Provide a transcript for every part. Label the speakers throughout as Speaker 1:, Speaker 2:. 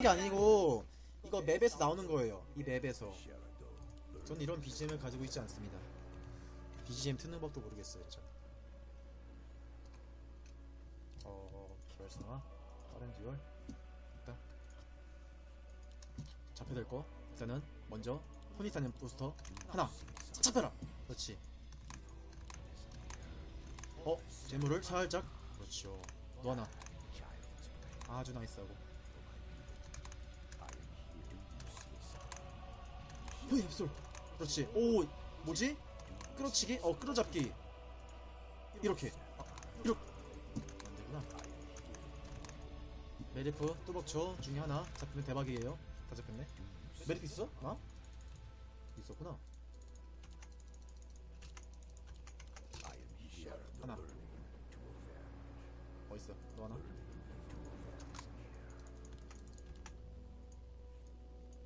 Speaker 1: 게 아니고 이거 맵에서 나오는 거예요. 이 맵에서. 전 이런 BGM을 가지고 있지 않습니다. BGM 트는 법도 모르겠어요, 저. 어, 기발스나 빠른 듀얼. 일단 잡혀될 거. 일단은 먼저 포니타는 부스터 하나 잡혀라. 그렇지. 어, 재물을 살짝. 그렇죠. 너 하나. 아주 나이스하고. 허이 앱솔 그렇지. 오 뭐지? 끌어치기? 어 끌어잡기. 이렇게. 아, 이렇게. 안되구나. 메리프 뚜벅초 중에 하나. 잡히면 대박이에요. 다 잡혔네. 메리프 있어? 나? 있었구나. 하나. 어딨어. 너 하나.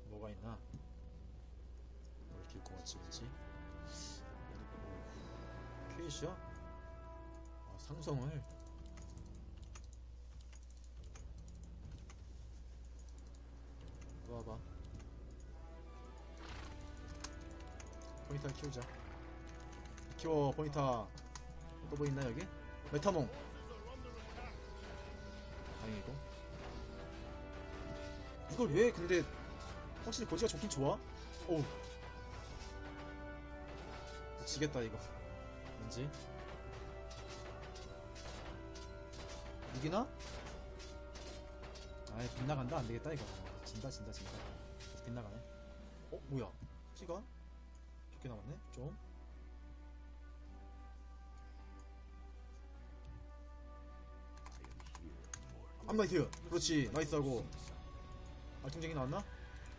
Speaker 1: 뭐가 있나 같이 그지 퀴즈야? 아, 상성을. 또 와봐. 포니타를 키우자. 키워 포니타 또 뭐 있나 여기? 메타몽. 다행이고. 이걸 왜 근데 확실히 고지가 좋긴 좋아? 오우 지겠다 이거. 왠지? 이기나? 아이 빗나간다? 안되겠다 이거. 진다 진다 진다. 빗나가네. 어 뭐야? 피가 좋게 나왔네 좀. 암나이트 그렇지 나이스하고. 알통쟁이 나왔나?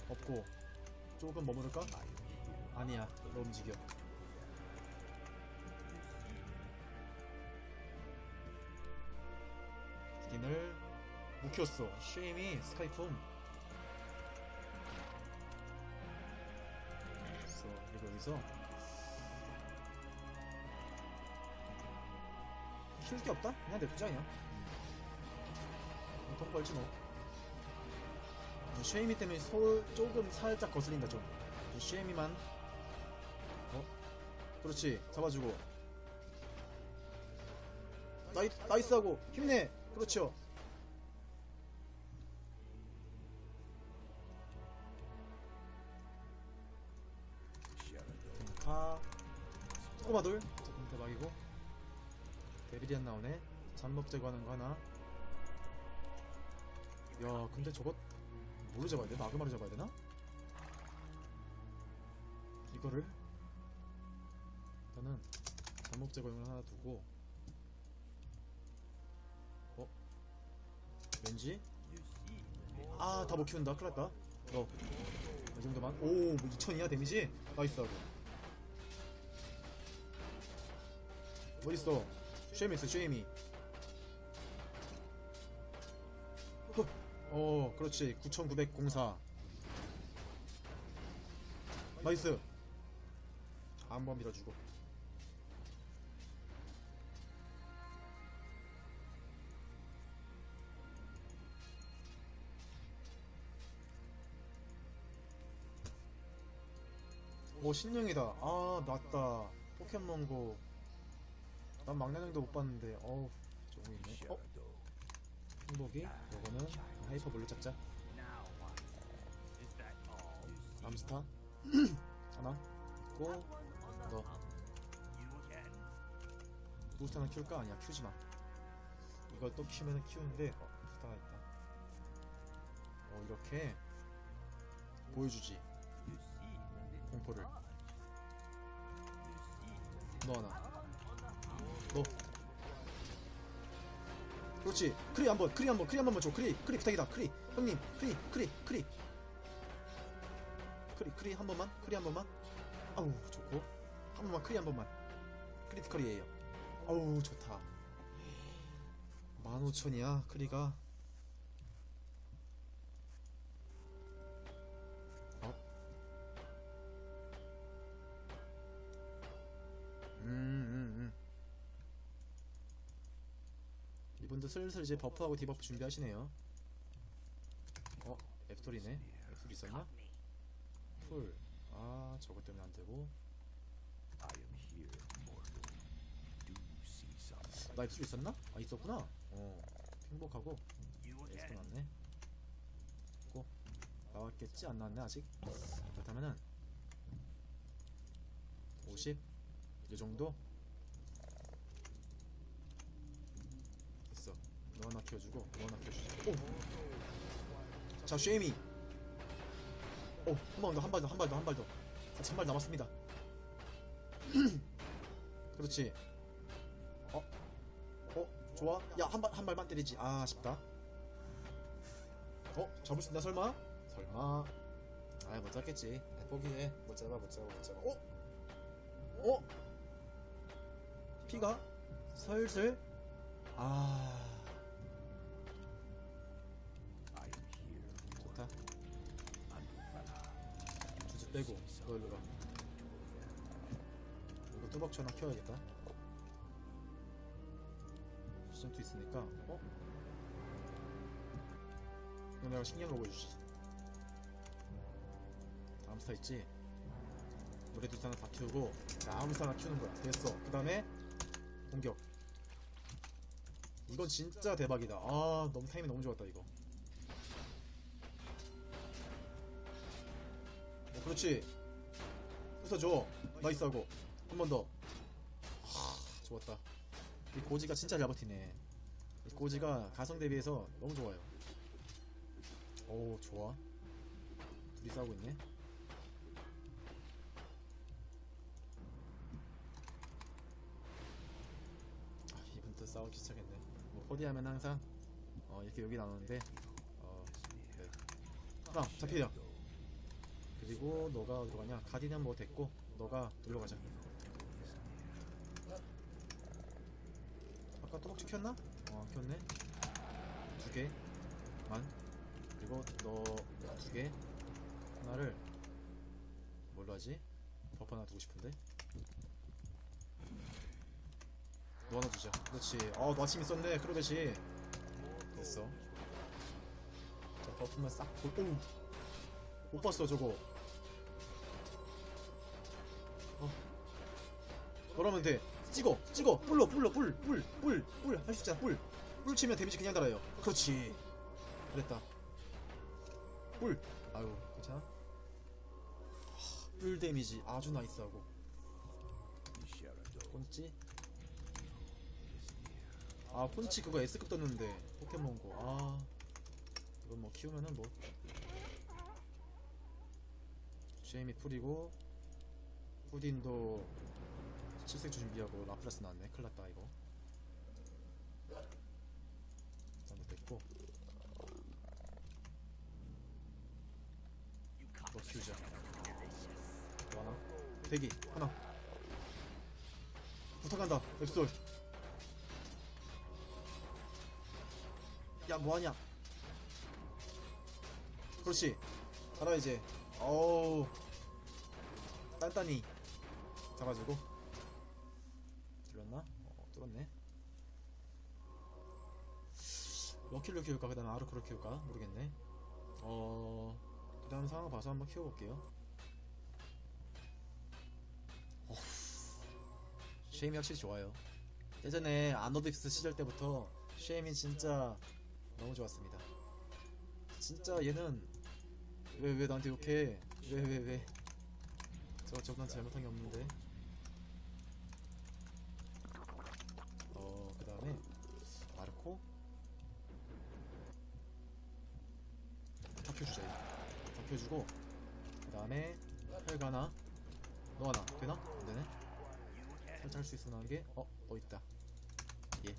Speaker 1: 없고. 조금 머무를까? 아니야 너 움직여 묵혔어. 쉐임이 스카이품. 그래서 그리고 여기서 키울 게 없다? 그냥 냅두자 그냥. 돈 벌지 뭐. 쉐이미 때문에 소 조금 살짝 거슬린다 좀. 쉐이미만. 어? 그렇지. 잡아주고. 나이, 나이스하고 힘내. 그렇죠 꼬마돌 조금 대박이고 데비리안 나오네 잠목 제거하는 거 하나 야 근데 저거 뭘로 잡아야 돼? 나그마로 잡아야 되나? 이거를 일단은 잠목 제거용을 하나 두고 어? 왠지? 아, 다 못 키운다. 큰일 났다. 너. 이 정도만. 오, 뭐 2000이야, 데미지? 나이스 하고. 어딨어? 쉐이미 있어, 쉐이미. 허. 어, 그렇지. 9904. 나이스. 한번 밀어주고. 오 신령이다 아 낫다 포켓몬고 난 막내형도 못 봤는데 어우 저거 있네. 어? 행복이? 요거는 하이퍼 블루 잡자 암스타? 하나 있고 너 부스터 하나 키울까? 아니야 키우지마. 이걸 또 키우면 키우는데 어 부스터가 있다. 어 이렇게 보여주지. 공포를. 너 하나 너 그렇지. 크리 한번 크리 한번 크리 한 번만 줘. 크리 크리 부탁이다. 크리. 형님 크리 크리 크리. 크리 크리 한 번만 크리 한 번만. 아우 좋고. 한 번만 크리 한 번만. 크리티컬이에요. 아우 좋다. 15,000이야 크리가 슬슬 이제 버프하고 디버프 준비하시네요. 어, 스토리네 풀 있었나? 풀. 아 저것 때문에 안 되고. 나 입술 있었나? 아 있었구나. 어. 행복하고 에스도 났네. 고 나왔겠지? 안 나왔네 아직. 그렇다면은 50. 이 정도? 됐어. 너 하나 키워주고 너 하나 키워주자. 오. 자 쉐이미. 오, 한 번 더, 한 발 더, 한 발 더, 한 발 더. 아직 한발 남았습니다. 그렇지. 어? 어? 좋아? 야, 한 발, 한 발만 때리지. 아, 아쉽다. 어? 잡을 수 있나, 설마? 설마. 아이, 못 잡겠지. 아, 포기해. 못 잡아, 못 잡아, 못 잡아. 어? 어? 피가? 슬슬? 아. 빼고 너 일로. 가 이거 하나 키워야겠다. 시즌2 있으니까. 어? 이거 내가 신경 먹어주지 암스타 있지? 노래 두 하나 다 키우고 자, 암스타 하나 키우는 거야. 됐어. 그 다음에 공격. 이건 진짜 대박이다. 아 너무 타이밍 너무 좋았다 이거 그렇지. 웃어줘. 나이스 하고. 한 번 더. 하, 좋았다. 이 고지가 진짜 잘 버티네. 이 고지가 가성 대비해서 너무 좋아요. 오, 좋아. 둘이 싸우고 있네. 아, 이분도 싸우기 시작했네. 뭐, 포디하면 항상, 어, 이렇게 여기 나오는데, 어, 네. 아, 잡히려. 그리고 너가 어디로 가냐? 가디는 뭐 됐고 너가 놀러 가자. 아까 또박지 켰나? 어 켰네. 두 개만. 그리고 너 두 개. 하나를 뭘로 하지? 버프 하나 두고 싶은데. 너 하나 주자. 그렇지. 어, 너 아침 있었네. 크로벳이. 됐어. 자, 버프만 싹 볼. 오! 못 봤어 저거 그러면 돼. 찍어 찍어. 뿔로 뿔로 뿔뿔뿔뿔 할 수 있잖아. 뿔 뿔 치면 데미지 그냥 달아요. 그렇지. 그랬다. 뿔 아유 괜찮아? 하, 뿔 데미지 아주 나이스하고. 폰치? 아 폰치 그거 S급 떴는데. 포켓몬고 아. 이건 뭐 키우면은 뭐. 제이미 풀이고 푸딘도 칠색조 준비하고 라플라스 나왔네. 큰일났다 이거. 잘못됐고. 너 키우자. 또 하나? 대기 하나. 부탁한다 앱솔. 야 뭐하냐? 그렇지. 가라 이제. 어우. 단단히 잡아주고 럭키를 키울까? 그 다음에 아르코를 키울까? 모르겠네. 어... 그 다음 상황 봐서 한번 키워볼게요. 어후. 쉐임이 확실히 좋아요. 예전에 아노빅스 시절 때부터 쉐임이 진짜 너무 좋았습니다. 진짜 얘는 왜 왜 나한테 욕해? 왜 왜 왜? 저 저건 잘못한 게 없는데 어 그 다음에 마르코 다 켜주자 켜주고 그 다음에 혈가나 너 하나 되나? 안 되네? 살짝 할 수 있어 나온 게? 어? 너 있다. 예.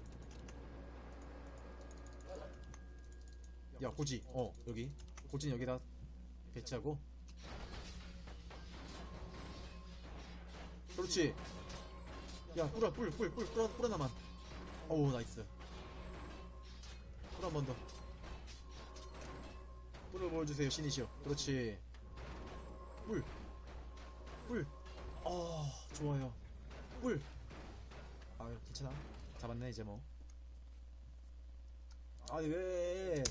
Speaker 1: 야 고지. 어 여기. 고지는 여기다 배치하고. 그렇지. 야 뿌려 뿔 뿔 뿔 뿌려 뿌려 나만. 어우 나이스. 뿌려 한번 더 모습을 보여주세요, 신이시여. 그렇지. 뿔 뿔... 아, 좋아요. 뿔. 아유 괜찮아. 잡았네, 이제 뭐. 아, 왜.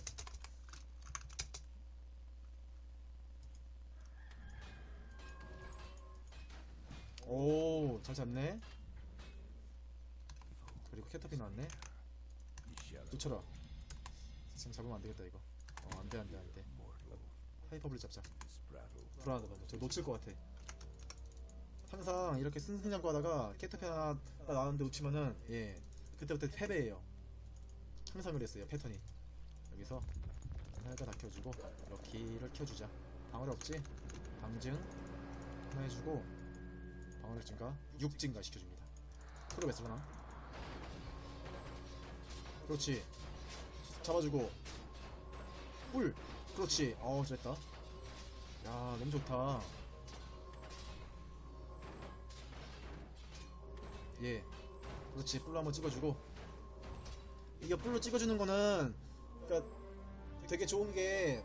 Speaker 1: 오, 잘 잡네. 그리고 캐터피 나왔네. 놓쳐라. 지금 잡으면 안 되겠다, 이거. 어, 안 돼, 안 돼, 안 돼. 하이퍼블 잡자. 불안하다 너무 저 놓칠 것 같아. 항상 이렇게 승승장구 하다가 캐터피 하나 딱 나왔는데 놓치면은 예. 그때부터 패배예요. 항상 그랬어요 패턴이. 여기서 하나가 다 켜주고 럭키를 켜주자. 방어력 없지? 방증 하나 해주고 방어력 증가 6 증가 시켜줍니다. 프로 베스트나 그렇지. 잡아주고. 뿔 그렇지. 어우 잘했다. 야 너무 좋다. 예. 그렇지. 뿔로 한번 찍어주고. 이게 뿔로 찍어주는 거는 그러니까 되게 좋은 게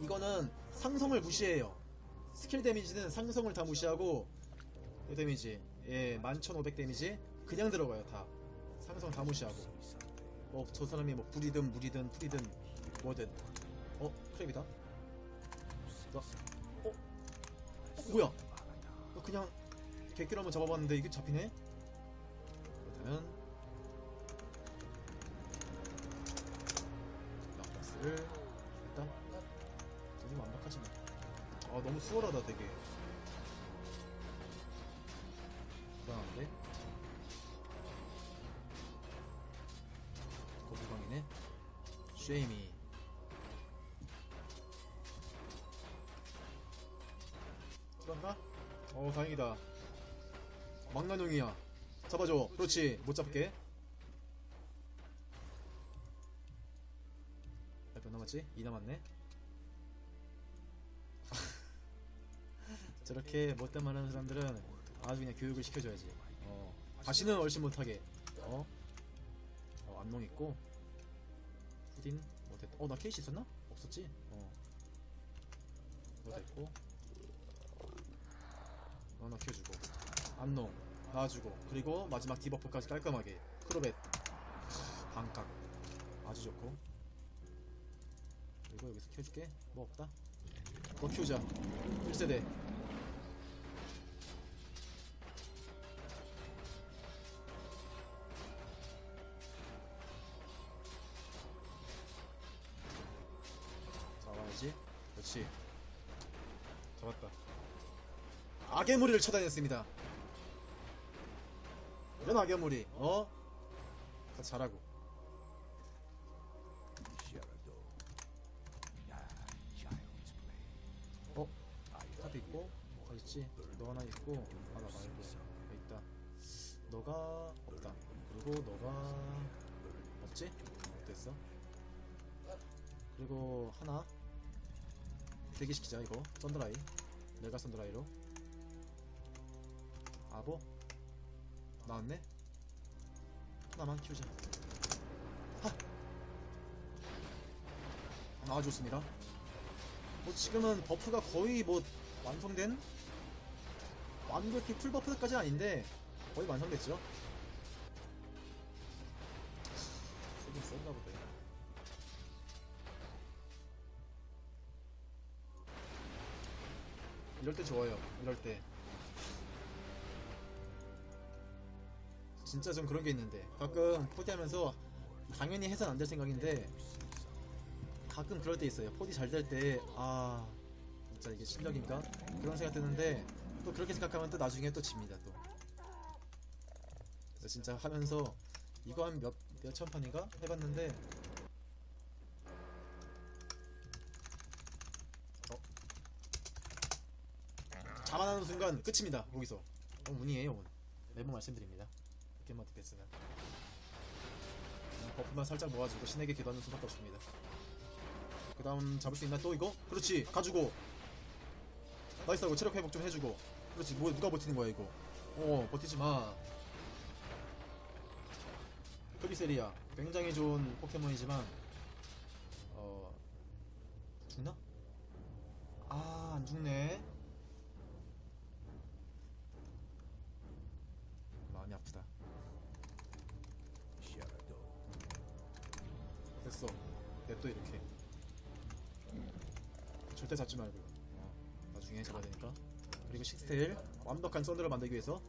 Speaker 1: 이거는 상성을 무시해요. 스킬 데미지는 상성을 다 무시하고 이 데미지 예 11,500 데미지 그냥 들어가요 다. 상성 다 무시하고. 뭐 저 사람이 뭐 불이든 물이든 풀이든 뭐든 어? 크랩이다? 나, 어? 어 뭐야? 너 그냥 개끼를 한번 잡아봤는데 이게 잡히네? 그렇다면 라파스를 일단 되게 완벽하지 뭐. 아 너무 수월하다 되게. 불안한데? 거부감이네. 쉐이미 어 다행이다. 망나뇽이야. 잡아줘. 그렇지. 못 잡게. 몇번 남았지? 2 남았네. 저렇게 못된 말 하는 사람들은 아주 그냥 교육을 시켜줘야지. 어. 다시는 얼씬 못하게. 어? 어 안농 있고. 푸딘 못했다 어나 케이시 있었나? 없었지? 어. 있고 너나 키워주고 안농 놔주고 그리고 마지막 디버프까지 깔끔하게. 크로벳 반각 아주 좋고. 그리고 여기서 키워줄게. 뭐 없다? 너 키우자. 1세대. 잡아야지. 그렇지 악의 무리를 처단했습니다. 이런 악의 무리 어? 다 잘하고. 어? 카드 있고 어 있지? 너 하나 있고 하나 말고. 있다. 너가 없다. 그리고 너가 없지? 어, 됐어? 그리고 하나. 대기시키자 이거. 썬드라이. 내가 썬드라이로 아보? 나왔네? 하나만 키우자. 하! 나와줬습니다. 뭐 지금은 버프가 거의 뭐 완성된 완벽히 풀 버프까지는 아닌데 거의 완성됐죠? 쓰긴 썼나 보다 이럴 때 좋아요 이럴 때 진짜 좀 그런 게 있는데 가끔 포디하면서 당연히 해선 안 될 생각인데 가끔 그럴 때 있어요. 포디 잘 될 때 아 진짜 이게 실력인가? 그런 생각 드는데 또 그렇게 생각하면 또 나중에 또 집니다 또. 그래서 진짜 하면서 이거 한 몇 몇 천 판인가? 해봤는데 어? 자만하는 순간 끝입니다 거기서. 어, 운이에요 운 매번 말씀드립니다 디펜스는 그냥 버프만 살짝 모아주고 신에게 기도하는 수밖에 없습니다. 그 다음 잡을 수 있나? 또 이거? 그렇지. 가지고. 나이스 하고 체력 회복 좀 해주고. 그렇지. 뭐 누가 버티는 거야 이거? 어 버티지마. 크리세리아. 굉장히 좋은 포켓몬이지만 어 죽나? 아 안 죽네 됐어. 냅둬 이렇게. 절대 잡지 말고 어, 나중에 잡아야 되니까. 그리고 식스테일 완벽한 썬더를 만들기 위해서.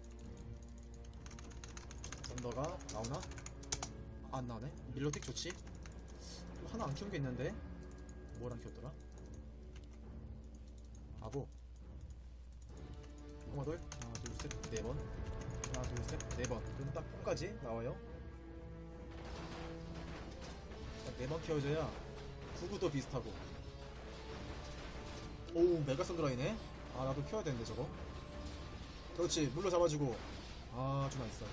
Speaker 1: 썬더가 나오나? 안 나오네? 밀로틱 좋지? 또 하나 안 키운 게 있는데. 뭘 안 키웠더라? 바보. 꼬마돌 하나 둘 셋 네번. 하나 둘 셋 네번. 그럼 딱 끝까지 나와요 네번 키워줘야 구구도 비슷하고. 오우 메가 썬드라이네. 아 나도 키워야 되는데 저거. 그렇지 물로 잡아주고. 아주 나이스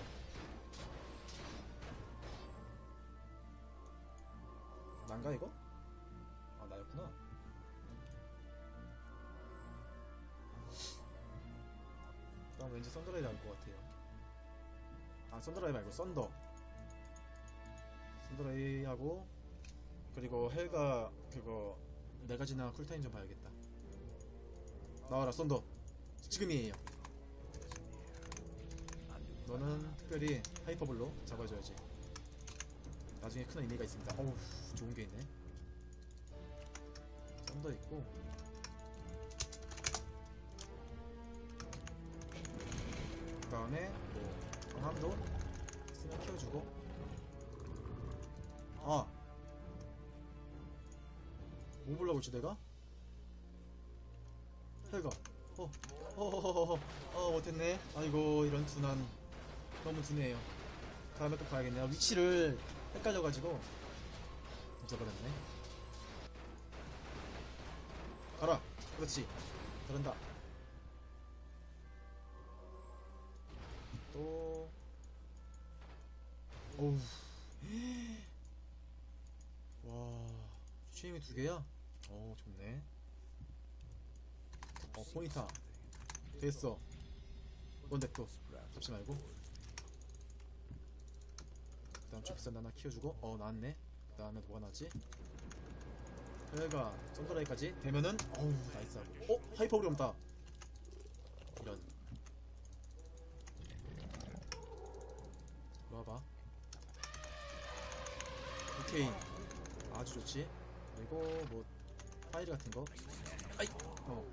Speaker 1: 난가 이거? 아 나였구나. 난 왠지 썬더라이 나올 것 같아요. 아 썬더라이 말고 썬더. 썬더라이 하고 그리고 헬가 그거 네 가지나 쿨타임 좀 봐야겠다. 나와라 썬더 지금이에요. 너는 특별히 하이퍼블로 잡아줘야지. 나중에 큰 의미가 있습니다. 어우 좋은 게 있네. 썬더 있고. 그 다음에 뭐 강함도 있으면 키워주고 뭐 했지 내가? 헬가 어, 어, 어, 어, 어, 못했네. 아이고, 이런 둔한. 너무 둔해요. 다음에 또 봐야겠네요. 위치를 헷갈려가지고. 잊어버렸네. 가라. 그렇지. 잘한다. 또. 어우. 와. 추임이 두 개야? 어, 좋네. 어, 포인터. 됐어. 이건 냅둬. 잡지 말고. 그 다음 주피산 하나 키워주고, 어, 나왔네. 그 다음에 뭐가 나지? 헬가, 썬더라이까지 되면은, 어우, 나이스하고. 어? 하이퍼블이 없다. 이런. 이리 와봐. 오케이. 아주 좋지. 그리고 뭐, 파일 같은 거. 아이! 어.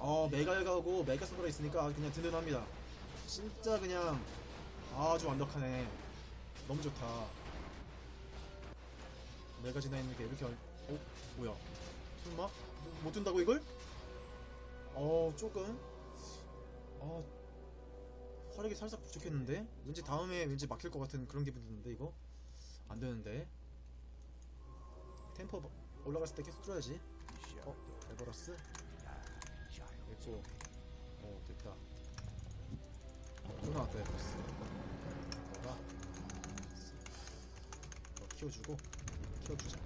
Speaker 1: 어 메가가고 메가 서버가 있으니까 그냥 든든합니다 진짜 그냥 아주 완벽하네 너무 좋다 메가 지나 있는 게 이렇게 얼... 어? 뭐야 설마? 뭐- 못 든다고 이걸? 어 조금 어 화력이 살짝 부족했는데 왠지 다음에 왠지 막힐 것 같은 그런 기분 드는데 이거 안 되는데 템포 올라갔을 때 계속 뚫어야지. 어? 에버러스? 됐고 어 됐다. 어, 또 나왔다 에버러스. 너가 너 키워주고 키워주자.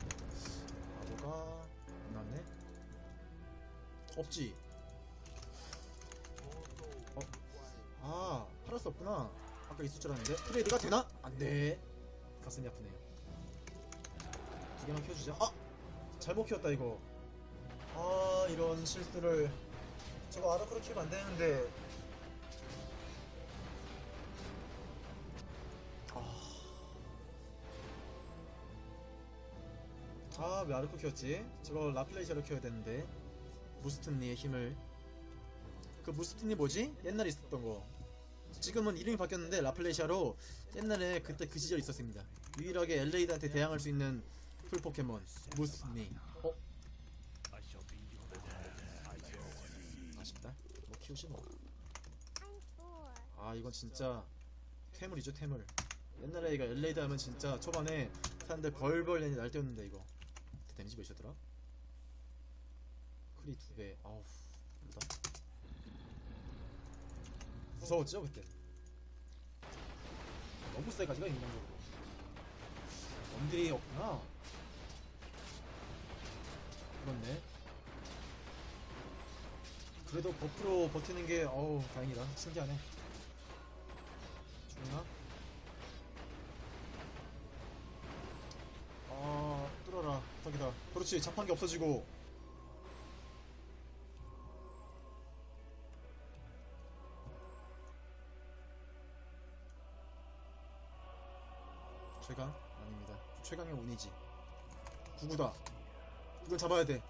Speaker 1: 바보가 안 나왔네. 없지? 어? 아 없구나. 아까 있을 줄 알았는데. 트레이드가 되나? 안돼. 가슴이 아프네요 두 개만 키워주자 아! 잘못 키웠다 이거. 아 이런 실수를. 저거 아르크로 키우면 안 되는데. 아. 왜 아르크 키웠지? 저거 라플레이샤로 키워야 되는데. 무스트니의 힘을. 그 무스트니 뭐지? 옛날에 있었던 거. 지금은 이름이 바뀌었는데 라플레이샤로 옛날에 그때 그 시절 있었습니다. 유일하게 엘레이드한테 대항할 수 있는 풀 포켓몬 무스트니. 어? 아쉽다. 뭐 키우지 뭐. 아 이건 진짜 퇴물이죠 퇴물. 옛날에 이가 엘레이드 하면 진짜 초반에 사람들 벌벌 내니 날뛰었는데 이거. 데미지 몇이었더라? 크리 두배. 아우 무다 무서웠죠 그때? 너무 세가지가 인간적으로. 원딜이 없구나 그렇네. 그래도 버프로 버티는 게 어우 다행이다. 신기하네. 죽나? 아 뚫어라. 부탁이다. 그렇지 자판기 없어지고. 최강? 아닙니다. 최강의 운이지. 구구다 이건 잡아야 돼.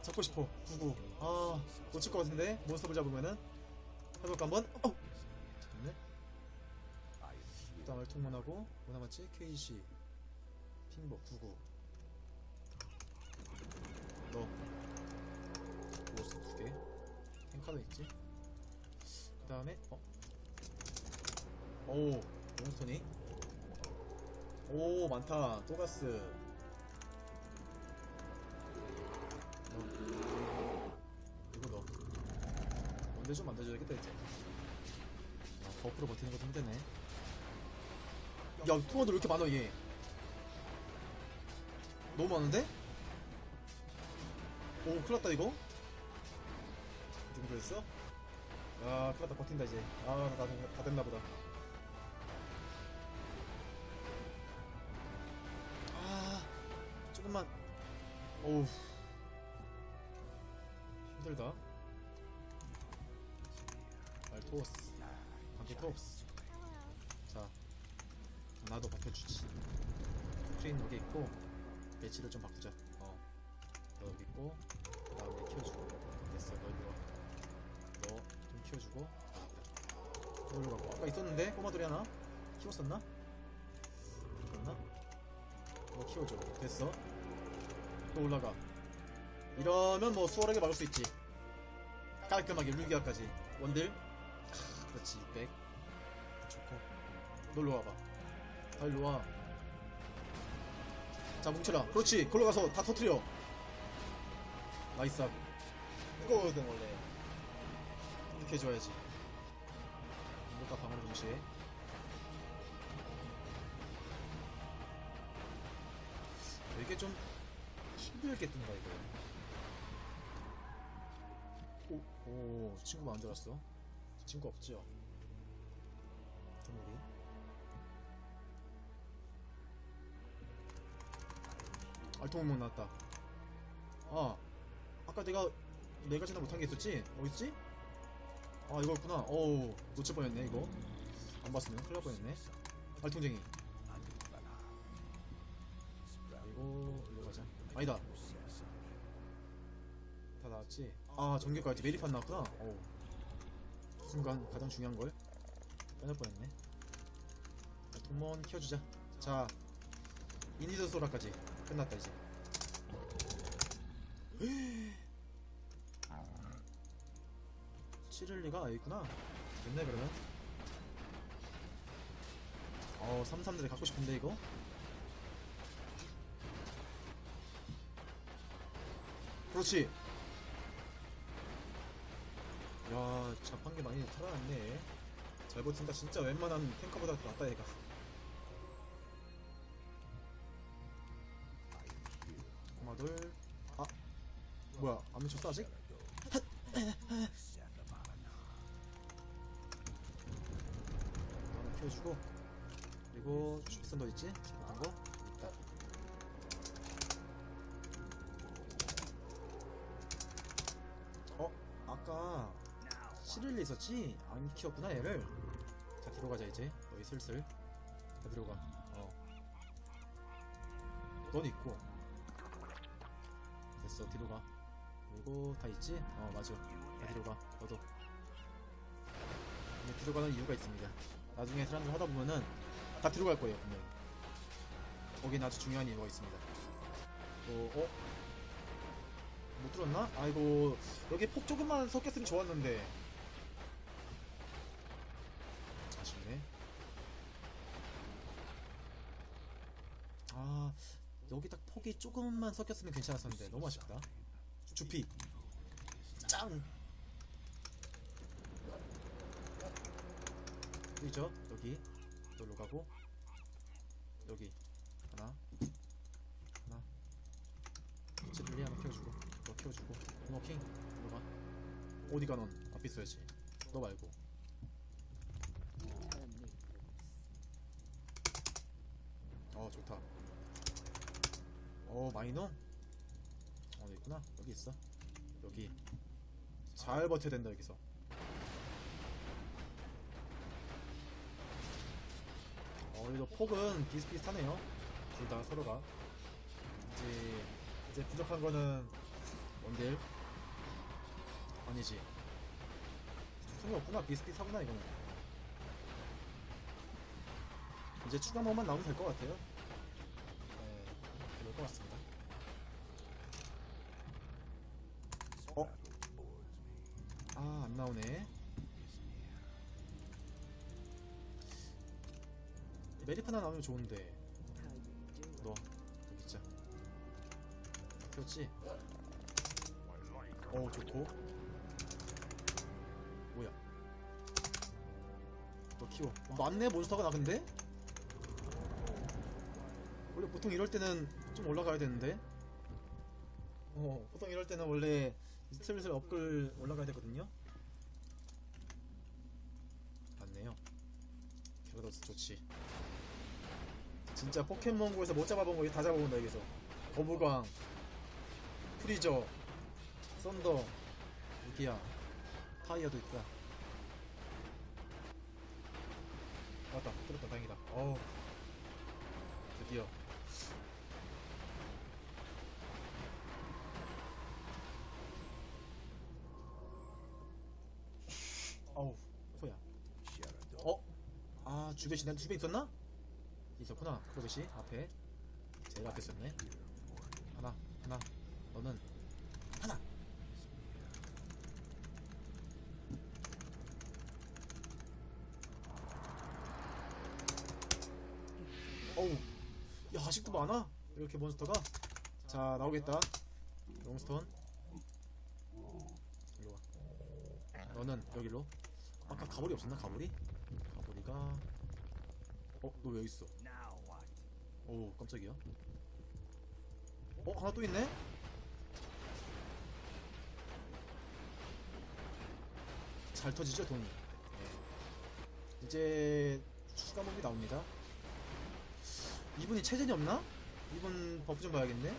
Speaker 1: 잡고 싶어. 구구. 아 놓칠 것 같은데? 몬스터를 잡으면은? 해볼까 한번? 어! 일단 얼통문하고 뭐 남았지? KC 핑버 99 너. 로스 두개. 탱카도 있지? 그 다음에 어? 오 몬스터니? 오 많다. 또가스 뭔데 좀 만들어줘야겠다 이제. 아, 버프로 버티는 것도 힘드네. 야 토마도 왜 이렇게 많아 얘? 너무 많은데? 오 큰일났다 이거. 이 정도였어? 야 큰일났다 버틴다 이제. 아다 다 됐나보다. 아 조금만. 어우. 힘들다 알토스 방키토스 자 나도 버텨주지. 트레인 여기 있고 배치를 좀 바꾸자. 어. 너 여기 있고 그 다음에 키워주고. 됐어 너 일로 와너좀 키워주고. 너 일로 가고 아까 있었는데 꼬마돌이 하나? 키웠었나? 있었나? 너 키워줘. 됐어. 또 올라가. 이러면 뭐 수월하게 막을 수 있지. 깔끔하게 루기아까지. 원딜? 크, 그렇지 200 좋고 놀러 와봐 다 일로 와. 자, 뭉쳐라. 그렇지. 걸로 가서 다 터트려. 나이스. 이거거든, 원래. 이렇게 해줘야지. 이것과 방어를 동시에. 되게 좀 힘들게 뜬다, 이거. 오, 오, 친구가 안 들었어. 친구 없죠? 동물이. 알통문 나왔다. 아, 아까 내가 내가 지나 못한 게 있었지? 어딨지? 아 이거였구나. 어우 놓칠 뻔했네 이거. 안 봤으면 큰일 날 뻔했네. 알통쟁이. 그리고 일로 가자. 아니다. 다 나왔지? 아 전개까지 메리판 나왔구나. 어우. 순간 가장 중요한 걸 빼낼 뻔했네. 동문 키워주자. 자, 이니저 소라까지 끝났다 이제. 치를 리가 있구나. 됐네 그러면. 어, 33들이 갖고 싶은데 이거. 그렇지. 야, 자판기 많이 살아났네. 잘 버틴다. 진짜 웬만한 탱커보다 더 낫다 얘가. 고마돌. 아, 뭐야? 안 미쳤어 아직? 시릴리 있었지? 안 키웠구나 얘를. 자 뒤로 가자 이제. 여기 슬슬. 다 들어가. 어. 넌 있고. 됐어 뒤로 가. 그리고 다 있지? 어 맞아. 다 뒤로 가 너도. 근데 뒤로 가는 이유가 있습니다. 나중에 사람들 하다 보면은 다 뒤로 갈 거예요 분명히. 거긴 아주 중요한 이유가 있습니다. 뭐, 어? 못 들었나? 아이고 여기 폭 조금만 섞였으면 좋았는데 아쉽네 아 여기 딱 폭이 조금만 섞였으면 괜찮았었는데 너무 아쉽다. 주피. 짱. 보이죠? 여기. 여기로 가고. 여기. 하나. 하나. 지블리 하나 키워주고. 너 키워주고. 노킹. 일로 가 어디가 넌? 앞에 있어야지. 너 말고. 어 좋다 어 마이너? 어? 여기 있구나. 여기 있어. 여기. 잘 버텨야 된다 여기서. 어 그래도 폭은 비슷비슷하네요. 둘 다 서로가. 이제 이제 부족한 거는 원딜. 아니지. 소용이 없구나. 비슷비슷하구나 이거는. 이제 추가 모만 나오면 될 것 같아요. 것 같습니다. 어? 아, 안 나오네. 메리프 하나 나오면 좋은데. 너, 여기 있자. 그렇지? 어, 좋고. 뭐야? 너 키워. 어, 맞네, 몬스터가 나 근데? 원래 보통 이럴 때는 좀 올라가야 되는데. 어, 보통 이럴 때는 원래 슬슬 업글 올라가야 되거든요. 맞네요. 캐러더스 좋지. 진짜 포켓몬고에서 못 잡아본 거 다 잡아본다 여기서. 거부광, 프리저, 썬더, 루기야, 타이어도 있다. 맞다, 들었다, 다행이다. 어우, 드디어. 주배시, 난 주배 있었나? 있었구나, 크로벳이 앞에. 제일 앞에 있었네. 하나, 하나, 너는 하나. 어우, 야 아직도 많아? 이렇게 몬스터가? 자 나오겠다. 롱스톤. 일로 와. 너는 여기로. 아까 가볼이 없었나? 가볼이? 가볼이가. 어, 너 왜 있어? 오, 깜짝이야. 어, 하나 또 있네? 잘 터지죠, 돈이. 네. 이제 추가 몹이 나옵니다. 이분이 체전이 없나? 이분 버프 좀 봐야겠네.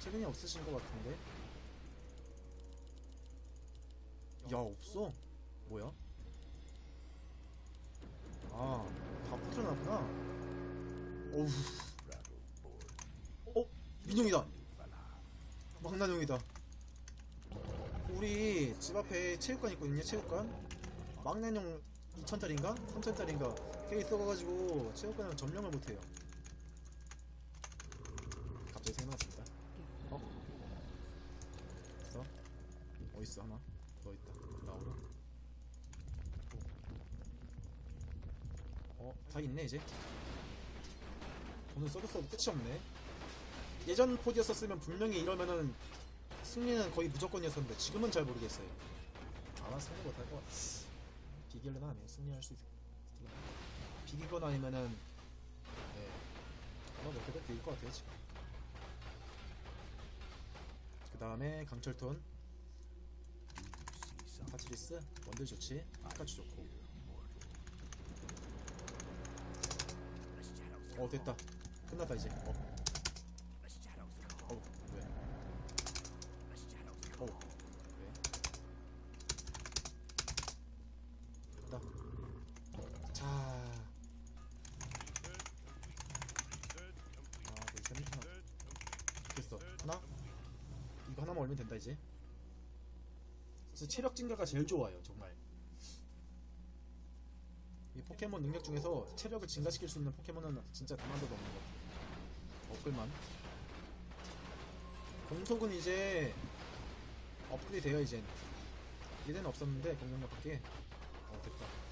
Speaker 1: 체전이 없으신 것 같은데. 야, 없어. 뭐야? 아, 다 퍼져나구나. 어우. 어? 민용이다. 망나뇽이다. 우리 집 앞에 체육관 있거든요, 체육관. 망나뇽 2천짜리인가? 3천짜리인가? 걔 있어가지고 체육관을 점령을 못해요. 갑자기 생각났습니다. 어? 있어? 어딨어, 하나? 더 있다. 나오로. 어, 다 있네, 이제. 돈은 써도 써도 끝이 없네. 예전 코드였었으면 분명히 이러면은 승리는 거의 무조건이었었는데 지금은 잘 모르겠어요. 아마 승리 못할 것 같아. 비길려나 아니에요. 승리할 수 있을 비기거나 아니면은 네. 아마 못해도 비길 것 같아요 지금. 그 다음에 강철톤, 파치리스, 원딜 좋지, 피카츄 좋고. 어 됐다. 끝났다 이제. 어. 어 왜? 어 왜? 됐다. 자. 하나. 됐어. 하나? 이거 하나만 올면 된다 이제. 그래서 체력 증가가 제일 좋아요, 정말. 이 포켓몬 능력 중에서 체력을 증가시킬 수 있는 포켓몬은 진짜 단한도도 없는 것 같아요. 업글만. 공속은 이제 업글이 돼요 이젠. 이제는 없었는데 공격력 밖에. 어 됐다.